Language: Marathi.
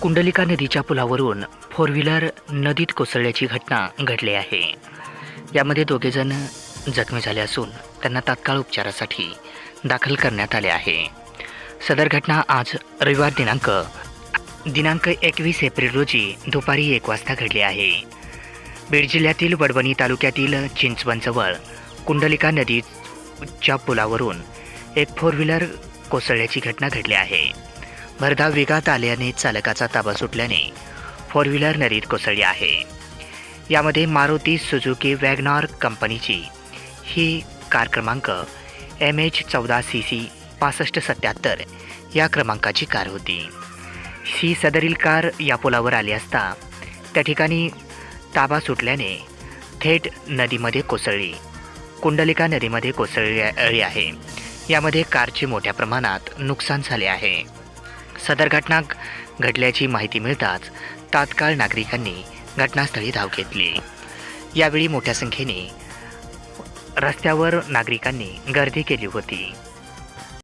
कुंडलिका नदीच्या पुलावरून फोर व्हीलर नदीत कोसळल्याची घटना घडली आहे. यामध्ये दोघेजण जखमी झाले असून त्यांना तात्काळ उपचारासाठी दाखल करण्यात आले आहे. सदर घटना आज रविवार दिनांक दिनांक एकवीस एप्रिल रोजी दुपारी एक वाजता घडली आहे. बीड जिल्ह्यातील वडवणी तालुक्यातील चिंचवणजवळ कुंडलिका नदीच्या पुलावरून एक फोर व्हीलर कोसळल्याची घटना घडली आहे. भरधाव वेगात आल्याने चालकाचा ताबा सुटल्याने फोर व्हीलर नदीत कोसळली आहे. यामध्ये मारुती सुझुकी वॅगनॉर कंपनीची ही कार क्रमांक एम एच चौदा सी सी पासष्ट सत्याहत्तर या क्रमांकाची कार होती. ही सदरील कार या पुलावर आली असता त्या ठिकाणी ताबा सुटल्याने थेट नदीमध्ये कोसळली. कुंडलिका नदीमध्ये कोसळली आहे. यामध्ये कारचे मोठ्या प्रमाणात नुकसान झाले आहे. सदर घटना घडल्याची माहिती मिळताच तात्काळ नागरिकांनी घटनास्थळी धाव घेतली. यावेळी मोठ्या संख्येने रस्त्यावर नागरिकांनी गर्दी केली होती.